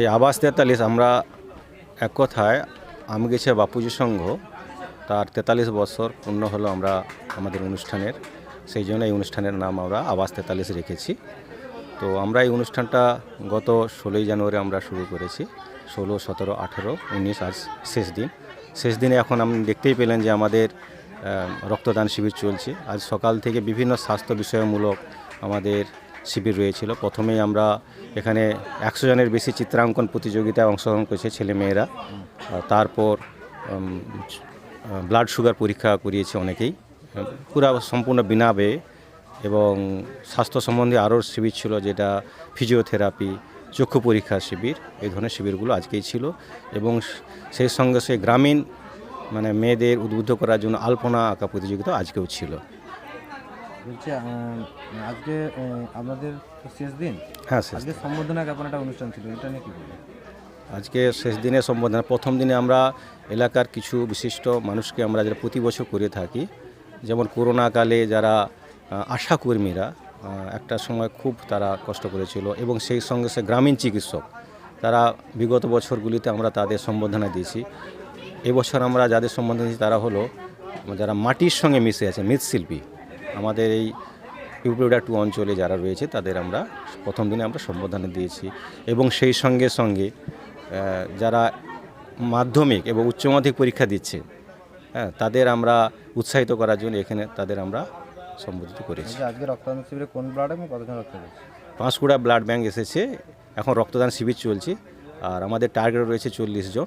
এই আবাস তেতাল্লিশ, আমরা এক কথায় আমগেছে বাপুজি সংঘ। তার তেতাল্লিশ বছর পূর্ণ হলো আমরা আমাদের অনুষ্ঠানের। সেই জন্য এই অনুষ্ঠানের নাম আমরা আবাস তেতাল্লিশ রেখেছি। তো আমরা এই অনুষ্ঠানটা গত ষোলোই জানুয়ারি আমরা শুরু করেছি। ষোলো, সতেরো, আঠেরো, উনিশ, আজ শেষ দিন। শেষ দিনে এখন আপনি দেখতেই পেলেন যে আমাদের রক্তদান শিবির চলছে। আজ সকাল থেকে বিভিন্ন স্বাস্থ্য বিষয়মূলক আমাদের শিবির রয়েছিল। প্রথমেই আমরা এখানে একশো জনের বেশি চিত্রাঙ্কন প্রতিযোগিতায় অংশগ্রহণ করেছে ছেলেমেয়েরা। তারপর ব্লাড সুগার পরীক্ষা করিয়েছে অনেকেই। পুরা সম্পূর্ণ বিনা ব্যয়ে এবং স্বাস্থ্য সম্বন্ধে আরও শিবির ছিল যেটা ফিজিওথেরাপি চক্ষু পরীক্ষা শিবির, এই ধরনের শিবিরগুলো আজকেই ছিল। এবং সেই সঙ্গে সে গ্রামীণ মানে মেয়েদের উদ্বুদ্ধ করার জন্য আলপনা আঁকা প্রতিযোগিতা আজকেও ছিল। বলছি আজকে আপনাদের শেষ দিন। হ্যাঁ শেষ আজকে সম্বর্ধনা জ্ঞাপন একটা অনুষ্ঠান ছিল এটা নিয়ে কি আজকে শেষ দিনে সম্বোধনা প্রথম দিনে আমরা এলাকার কিছু বিশিষ্ট মানুষকে আমরা যারা প্রতি বছর করে থাকি যেমন করোনাকালে যারা আশাকর্মীরা একটা সময় খুব তারা কষ্ট করেছিল এবং সেই সঙ্গে সে গ্রামীণ চিকিৎসক তারা বিগত বছরগুলিতে আমরা তাদের সম্বোধনা দিয়েছি। এবছর আমরা যাদের সম্বোধনা দিয়েছি তারা হলো যারা মাটির সঙ্গে মিশে আছে মৃৎশিল্পী। আমাদের এই পিউপিউডা টু অঞ্চলে যারা রয়েছে তাদের আমরা প্রথম দিনে আমরা সম্বোধনা দিয়েছি। এবং সেই সঙ্গে সঙ্গে যারা মাধ্যমিক এবং উচ্চ মাধ্যমিক পরীক্ষা দিচ্ছে হ্যাঁ তাদের আমরা উৎসাহিত করার জন্য এখানে তাদের আমরা সম্বোধিত করেছি। বলছি আজকে রক্তদান শিবিরে কোন ব্লাড এবং কতজন রক্ত পাঁশকুড়া ব্লাড ব্যাংক এসেছে এখন রক্তদান শিবির চলছে আর আমাদের টার্গেট রয়েছে চল্লিশ জন।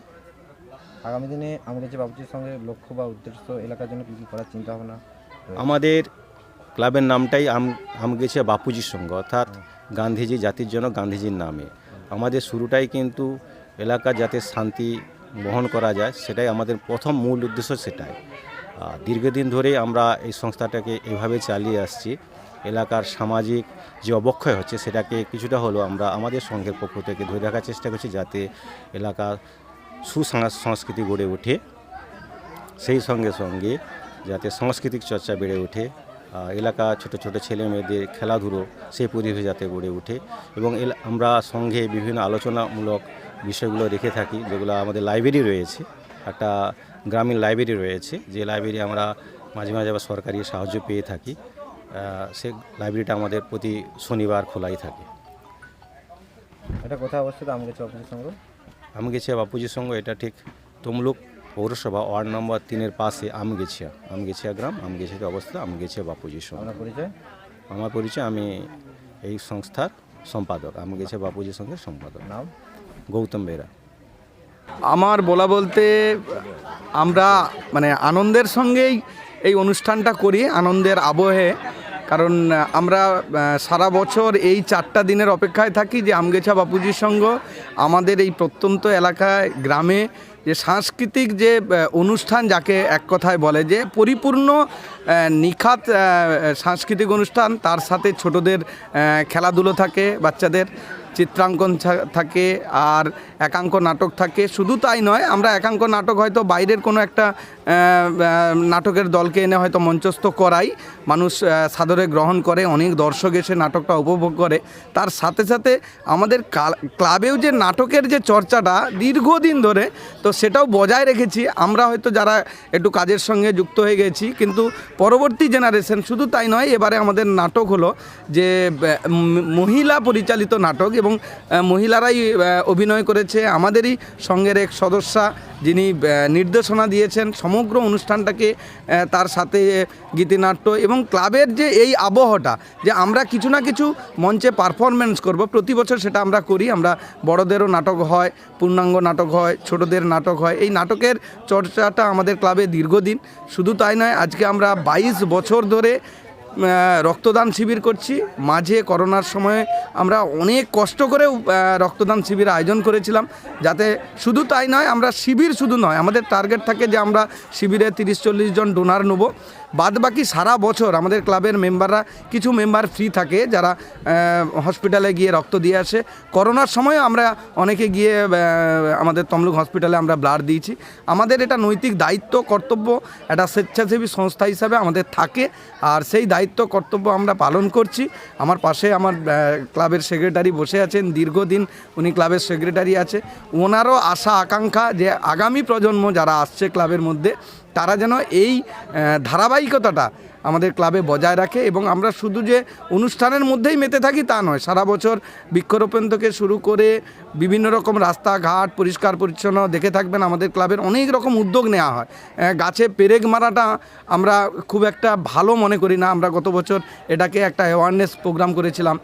আগামী দিনে আমাদের যে বাবুজির সঙ্গে লক্ষ্য বা উদ্দেশ্য এলাকার জন্য কী কী করার চিন্তা ভাবনা আমাদের ক্লাবের নামটাই আম গেছে বাপুজির সঙ্গে, অর্থাৎ গান্ধীজি জাতির জন্য গান্ধীজির নামে। আমাদের শুরুটাই কিন্তু এলাকা যাতে শান্তি বহন করা যায়, সেটাই আমাদের প্রথম মূল উদ্দেশ্য সেটাই। দীর্ঘদিন ধরে আমরা এই সংস্থাটাকে এভাবে চালিয়ে আসছি। এলাকার সামাজিক যে অবক্ষয় হচ্ছে, সেটাকে কিছুটা হলেও আমরা আমাদের সংঘের পক্ষ থেকে ধরে রাখার চেষ্টা করছি, যাতে এলাকার সুসংস্কৃতি গড়ে ওঠে। সেই সঙ্গে সঙ্গে যাতে সাংস্কৃতিক চর্চা বেড়ে ওঠে। এলাকা ছোট ছোট ছেলে মেয়েদের খেলাধুলো সেই পরিবেশ যাতে গড়ে ওঠে এবং এল- আমরা সঙ্গে বিভিন্ন আলোচনামূলক বিষয়গুলো রেখে থাকি যেগুলো আমাদের লাইব্রেরি রয়েছে একটা গ্রামীণ লাইব্রেরি রয়েছে যে লাইব্রেরি আমরা মাঝে মাঝে আবার সরকারি সাহায্য পেয়ে থাকি সেই লাইব্রেরিটা আমাদের প্রতি শনিবার খোলাই থাকে। এটা কোথায় অবস্থিত আমাদের বাবুজির সঙ্গে। আমি গেছি বাপুজির সঙ্গে এটা ঠিক তমলুক পৌরসভা ওয়ার্ড নম্বর তিনের পাশে আমগেছিয়া আমগেছিয়া গ্রাম আমগেছিয়াতে অবস্থিত আমগেছিয়া বাপুজির সঙ্গে পরিচয়? আমার পরিচয় আমি এই সংস্থার সম্পাদক আমগেছিয়া বাপুজির সঙ্গে সম্পাদক। নাম? গৌতম বেরা আমার বলা বলতে আমরা মানে আনন্দের সঙ্গেই এই অনুষ্ঠানটা করি আনন্দের আবহে। কারণ আমরা সারা বছর এই চারটা দিনের অপেক্ষায় থাকি যে আমগেছা বাপুজির সঙ্গ আমাদের এই প্রত্যন্ত এলাকায় গ্রামে যে সাংস্কৃতিক যে অনুষ্ঠান যাকে এক কথায় বলে যে পরিপূর্ণ নিখাত সাংস্কৃতিক অনুষ্ঠান, তার সাথে ছোটদের খেলাধুলো থাকে, বাচ্চাদের, চিত্রাঙ্কন থাকে আর একাঙ্ক নাটক থাকে। শুধু তাই নয়, আমরা একাঙ্ক নাটক হয়তো বাইরের কোনো একটা নাটকের দলকে এনে হয়তো মঞ্চস্থ করাই। মানুষ সাদরে গ্রহণ করে, অনেক দর্শক এসে নাটকটা উপভোগ করে। তার সাথে সাথে আমাদের ক্লাবেও যে নাটকের যে চর্চাটা দীর্ঘদিন ধরে, তো সেটাও বজায় রেখেছি। আমরা হয়তো যারা একটু কাজের সঙ্গে যুক্ত হয়ে গেছি, কিন্তু পরবর্তী জেনারেশন শুধু তাই নয়, এবারে আমাদের নাটক হলো যে মহিলা পরিচালিত নাটক এবং মহিলারাই অভিনয় করেছে। আমাদেরই সঙ্গের এক সদস্যা যিনি নির্দেশনা দিয়েছেন। সমগ্র অনুষ্ঠানটাকে তার সাথে গীতিনাট্য এবং ক্লাবের যে এই আবহটা, যে আমরা কিছু না কিছু মঞ্চে পারফরমেন্স করব, প্রতি বছর সেটা আমরা করি। আমরা বড়দেরও নাটক হয়, পূর্ণাঙ্গ নাটক হয়, ছোটদের নাটক হয়। এই নাটকের চর্চাটা আমাদের ক্লাবে দীর্ঘদিন। শুধু তাই নয়, আজকে আমরা বাইশ বছর ধরে রক্তদান শিবির করছি। মাঝে করোনার সময়ে আমরা অনেক কষ্ট করে রক্তদান শিবির আয়োজন করেছিলাম। যাতে শুধু তাই নয়, আমরা শিবির শুধু নয়, আমাদের টার্গেট থাকে যে আমরা শিবিরে তিরিশ চল্লিশ জন ডোনার নেব। বাদ বাকি সারা বছর আমাদের ক্লাবের মেম্বাররা কিছু মেম্বার ফ্রি থাকে যারা হসপিটালে গিয়ে রক্ত দিয়ে আসে। করোনার সময়ও আমরা অনেকে গিয়ে আমাদের তমলুক হসপিটালে আমরা ব্লাড দিয়েছি। আমাদের এটা নৈতিক দায়িত্ব, কর্তব্য একটা স্বেচ্ছাসেবী সংস্থা হিসাবে আমাদের থাকে। আর সেই দায়িত্ব, কর্তব্য আমরা পালন করছি। আমার পাশে আমার ক্লাবের সেক্রেটারি বসে আছেন। দীর্ঘদিন উনি ক্লাবের সেক্রেটারি আছে। ওনারও আশা, আকাঙ্ক্ষা যে আগামী প্রজন্ম যারা আসছে ক্লাবের মধ্যে তারা যেন এই ধারাবাহিকতাটা আমাদের ক্লাবে বজায় রাখে এবং আমরা শুধু যে অনুষ্ঠানের মধ্যেই মেতে থাকি তা নয়, সারা বছর বৃক্ষরোপণ থেকে শুরু করে বিভিন্ন রকম রাস্তাঘাট পরিষ্কার পরিচ্ছন্ন দেখে থাকবেন। আমাদের ক্লাবের অনেক রকম উদ্যোগ নেওয়া হয়। গাছে পেরেক মারাটা আমরা খুব একটা ভালো মনে করি না। আমরা গত বছর এটাকে একটা অ্যাওয়ারনেস প্রোগ্রাম করেছিলাম।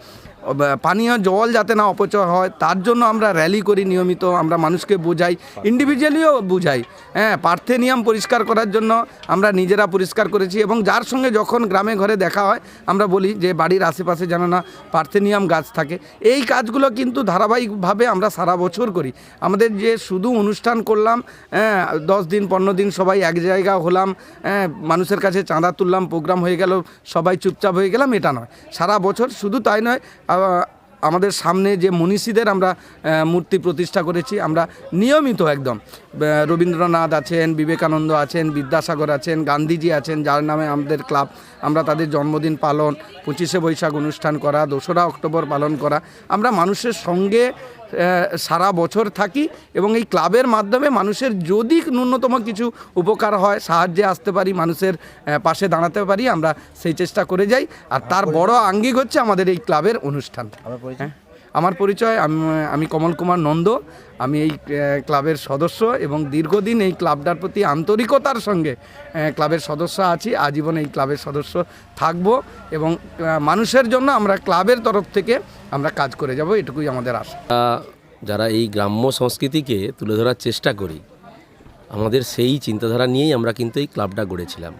পানীয় জল যাতে না অপচয় হয়, তার জন্য আমরা র্যালি করি নিয়মিত, আমরা মানুষকে বোঝাই ইন্ডিভিজুয়ালিও বুঝাই। হ্যাঁ পার্থেনিয়াম পরিষ্কার করার জন্য আমরা নিজেরা পরিষ্কার করেছি এবং যার সঙ্গে যখন গ্রামে ঘরে দেখা হয়, আমরা বলি যে বাড়ির আশেপাশে যেন না পার্থেনিয়াম গাছ থাকে। এই কাজগুলো কিন্তু ধারাবাহিকভাবে আমরা সারা বছর করি। আমাদের যে শুধু অনুষ্ঠান করলাম হ্যাঁ দশ দিন, পনেরো দিন সবাই এক জায়গা হলাম হ্যাঁ মানুষের কাছে চাঁদা তুললাম, প্রোগ্রাম হয়ে গেল, সবাই চুপচাপ হয়ে গেলাম, এটা নয়। সারা বছর শুধু তাই নয় আমাদের সামনে যে মনীষীদের আমরা মূর্তি প্রতিষ্ঠা করেছি আমরা নিয়মিত একদম। রবীন্দ্রনাথ আছেন বিবেকানন্দ আছেন বিদ্যাসাগর আছেন গান্ধীজি আছেন যার নামে আমাদের ক্লাব আমরা তাদের জন্মদিন পালন পঁচিশে বৈশাখ অনুষ্ঠান করা দোসরা অক্টোবর পালন করা। আমরা মানুষের সঙ্গে সারা বছর থাকি এবং এই ক্লাবের মাধ্যমে মানুষের যদি ন্যূনতম কিছু উপকার হয় সাহায্যে আসতে পারি মানুষের পাশে দাঁড়াতে পারি আমরা সেই চেষ্টা করে যাই। আর তার বড় আঙ্গিক হচ্ছে আমাদের এই ক্লাবের অনুষ্ঠান। আমার পরিচয়, আমি আমি কমল কুমার নন্দ, আমি এই ক্লাবের সদস্য এবং দীর্ঘদিন এই ক্লাবটার প্রতি আন্তরিকতার সঙ্গে ক্লাবের সদস্য আছি, আজীবন এই ক্লাবের সদস্য থাকব এবং মানুষের জন্য আমরা ক্লাবের তরফ থেকে আমরা কাজ করে যাব, এটুকুই আমাদের আশা। যারা এই গ্রাম্য সংস্কৃতিকে তুলে ধরার চেষ্টা করি, আমাদের সেই চিন্তাধারা নিয়েই আমরা কিন্তু এই ক্লাবটা গড়েছিলাম।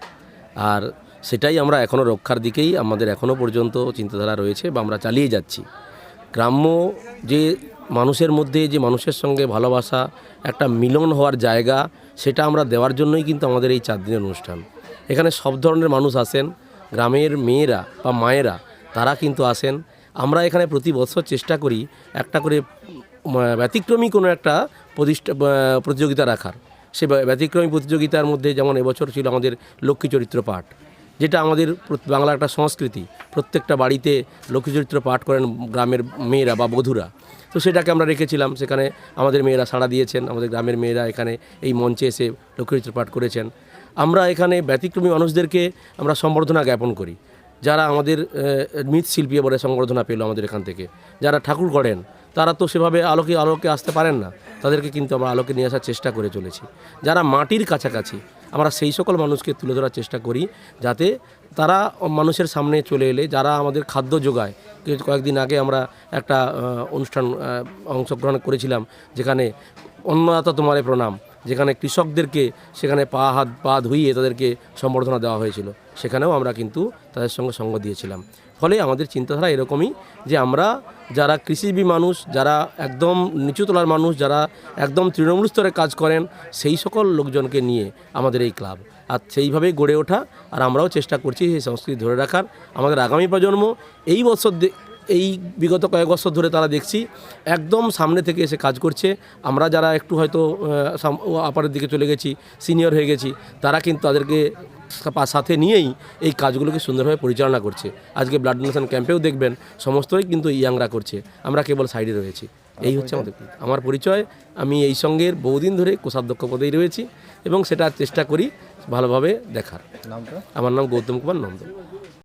আর সেটাই আমরা এখনও রক্ষার দিকেই আমাদের এখনও পর্যন্ত চিন্তাধারা রয়েছে বা আমরা চালিয়ে যাচ্ছি। গ্রাম্য যে মানুষের মধ্যে, যে মানুষের সঙ্গে ভালোবাসা, একটা মিলন হওয়ার জায়গা, সেটা আমরা দেওয়ার জন্যই কিন্তু আমাদের এই চার দিনের অনুষ্ঠান। এখানে সব ধরনের মানুষ আসেন, গ্রামের মেয়েরা বা মায়েরা, তারা কিন্তু আসেন। আমরা এখানে প্রতি বছর চেষ্টা করি একটা করে ব্যতিক্রমী কোনো একটা প্রতিষ্ঠা প্রতিযোগিতা রাখার। সে ব্যতিক্রমী প্রতিযোগিতার মধ্যে যেমন এবছর ছিল আমাদের লক্ষ্মী চরিত্র পাঠ। যেটা আমাদের বাংলার একটা সংস্কৃতি। প্রত্যেকটা বাড়িতে লক্ষ্মী চরিত্র পাঠ করেন গ্রামের মেয়েরা বা বধুরা। তো সেটাকে আমরা রেখেছিলাম। সেখানে আমাদের মেয়েরা সাড়া দিয়েছেন। আমাদের গ্রামের মেয়েরা এখানে এই মঞ্চে এসে লক্ষ্মী চরিত্র পাঠ করেছেন। আমরা এখানে ব্যতিক্রমী মানুষদেরকে আমরা সম্বর্ধনা জ্ঞাপন করি। যারা আমাদের মৃৎশিল্পী বলে সংবর্ধনা পেল আমাদের এখান থেকে। যারা ঠাকুর করেন, তারা তো সেভাবে আলোকে আলোকে আসতে পারেন না। তাদেরকে কিন্তু আমরা আলোকে নিয়ে আসার চেষ্টা করে চলেছি। যারা মাটির কাছাকাছি আমরা সেই সকল মানুষকে তুলে ধরার চেষ্টা করি যাতে তারা মানুষের সামনে চলে এলে, যারা আমাদের খাদ্য যোগায় কয়েকদিন আগে আমরা একটা অনুষ্ঠান অংশগ্রহণ করেছিলাম যেখানে অন্নদাতা তোমারে প্রণাম। যেখানে কৃষকদেরকে সেখানে পা হাত, পা ধুইয়ে তাদেরকে সম্বর্ধনা দেওয়া হয়েছিল, সেখানেও আমরা কিন্তু তাদের সঙ্গে সঙ্গ দিয়েছিলাম। ফলে আমাদের চিন্তাধারা এরকমই যে আমরা যারা কৃষিজীবী মানুষ, যারা একদম নিচুতলার মানুষ, যারা একদম তৃণমূল স্তরে কাজ করেন, সেই সকল লোকজনকে নিয়ে আমাদের এই ক্লাব। আর সেইভাবেই গড়ে ওঠা, আর আমরাও চেষ্টা করছি সেই সংস্কৃতি ধরে রাখার। আমাদের আগামী প্রজন্ম এই বছর এই বিগত কয়েক বছর ধরে তারা দেখছি একদম সামনে থেকে এসে কাজ করছে। আমরা যারা একটু হয়তো আপারের দিকে চলে গেছি সিনিয়র হয়ে গেছি তারা কিন্তু তাদেরকে সাথে নিয়েই এই কাজগুলোকে সুন্দরভাবে পরিচালনা করছে। আজকে ব্লাড ডোনেশন ক্যাম্পেও দেখবেন সমস্তই কিন্তু ইয়াংরা করছে। আমরা কেবল সাইডে রয়েছি। এই হচ্ছে আমাদের আমার পরিচয়। আমি এই সঙ্গের বহুদিন ধরে কোষাধ্যক্ষ পদেই রয়েছি এবং সেটা চেষ্টা করি ভালোভাবে দেখার। আমার নাম গৌতম কুমার নন্দন।